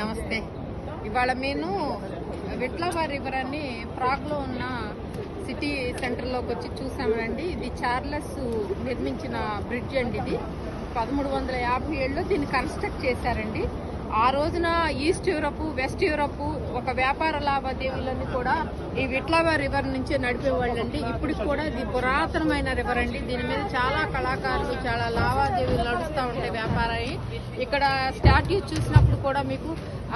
నమస్తే. ఇవాళ మేము విట్లవారి రివర్ అని ప్రాగ్లో ఉన్న సిటీ సెంటర్లోకి వచ్చి చూసామండి. ఇది చార్లెస్ నిర్మించిన బ్రిడ్జ్ అండి ఇది. పదమూడు వందల యాభై ఏళ్ళలో దీన్ని కన్స్ట్రక్ట్ చేశారండి. ఆ రోజున ఈస్ట్ యూరప్ వెస్ట్ యూరప్ ఒక వ్యాపార లావాదేవీలన్నీ కూడా ఈ విట్లవ రివర్ నుంచే నడిపేవాళ్ళండి. ఇప్పటికి కూడా ఇది పురాతనమైన రివర్ అండి. దీని మీద చాలా కళాకారులు చాలా లావాదేవీలు నడుస్తూ ఉంటాయి వ్యాపారాన్ని ఇక్కడ స్టాట్యూ చూసినప్పుడు కూడా మీకు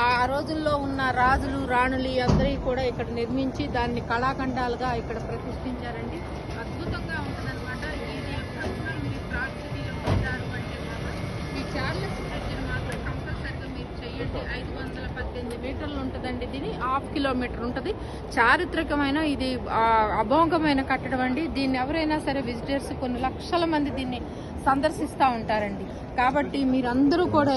ఆ రోజుల్లో ఉన్న రాజులు రాణులు అందరికీ కూడా ఇక్కడ నిర్మించి దాన్ని కళాఖండాలుగా ఇక్కడ ప్రతిష్ఠించారండి. అద్భుతంగా ఉంటుందన్నమాట. ఇది ఎప్పుడప్పుడు మీరు ఉంటారు అంటే ఈ చార్లెస్ ఐదు వందల పద్దెనిమిది మీటర్లు ఉంటుందండి దీని. హాఫ్ కిలోమీటర్ ఉంటుంది. చారిత్రకమైన ఇది అభోగమైన కట్టడం అండి. దీన్ని ఎవరైనా సరే విజిటర్స్ కొన్ని లక్షల మంది దీన్ని సందర్శిస్తూ ఉంటారండి. కాబట్టి మీరందరూ కూడా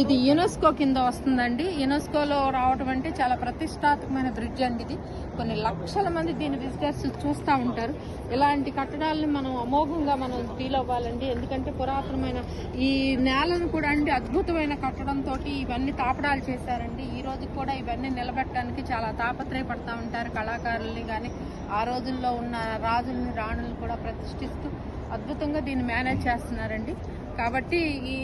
ఇది యునెస్కో కింద వస్తుందండి. యునెస్కోలో రావటం అంటే చాలా ప్రతిష్టాత్మకమైన బ్రిడ్జ్ అండి ఇది. కొన్ని లక్షల మంది దీని విజిటర్స్ చూస్తూ ఉంటారు. ఇలాంటి కట్టడాలని మనం అమోఘంగా మనం ఫీల్ అవ్వాలండి. ఎందుకంటే పురాతనమైన ఈ నేలను కూడా అండి అద్భుతమైన కట్టడంతో ఇవన్నీ తాపడాలు చేశారండి. ఈ రోజు కూడా ఇవన్నీ నిలబెట్టడానికి చాలా తాపత్రయపడతా ఉంటారు. కళాకారుల్ని కానీ ఆ రోజుల్లో ఉన్న రాజుల్ని రాణులను కూడా ప్రతిష్ఠిస్తూ అద్భుతంగా దీన్ని మేనేజ్ చేస్తున్నారండి. కాబట్టి ఈ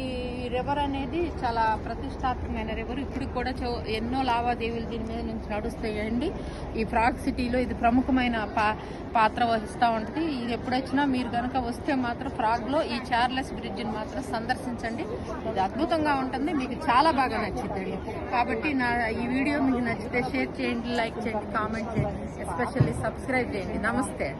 రివర్ అనేది చాలా ప్రతిష్టాత్మకమైన రివర్ ఇప్పుడు కూడా చో- ఎన్నో లావాదేవీలు దీని మీద నుంచి నడుస్తాయండి. ఈ ఫ్రాగ్ సిటీలో ఇది ప్రముఖమైన పా పాత్ర వహిస్తూ ఉంటుంది. ఇది ఎప్పుడొచ్చినా మీరు కనుక వస్తే మాత్రం ఫ్రాగ్లో ఈ చార్లెస్ బ్రిడ్జ్ని మాత్రం సందర్శించండి. ఇది అద్భుతంగా ఉంటుంది. మీకు చాలా బాగా నచ్చిందండి కాబట్టి నా ఈ వీడియో మీకు నచ్చితే షేర్ చేయండి లైక్ చేయండి కామెంట్ చేయండి. ఎస్పెషల్లీ సబ్స్క్రైబ్ చేయండి. నమస్తే.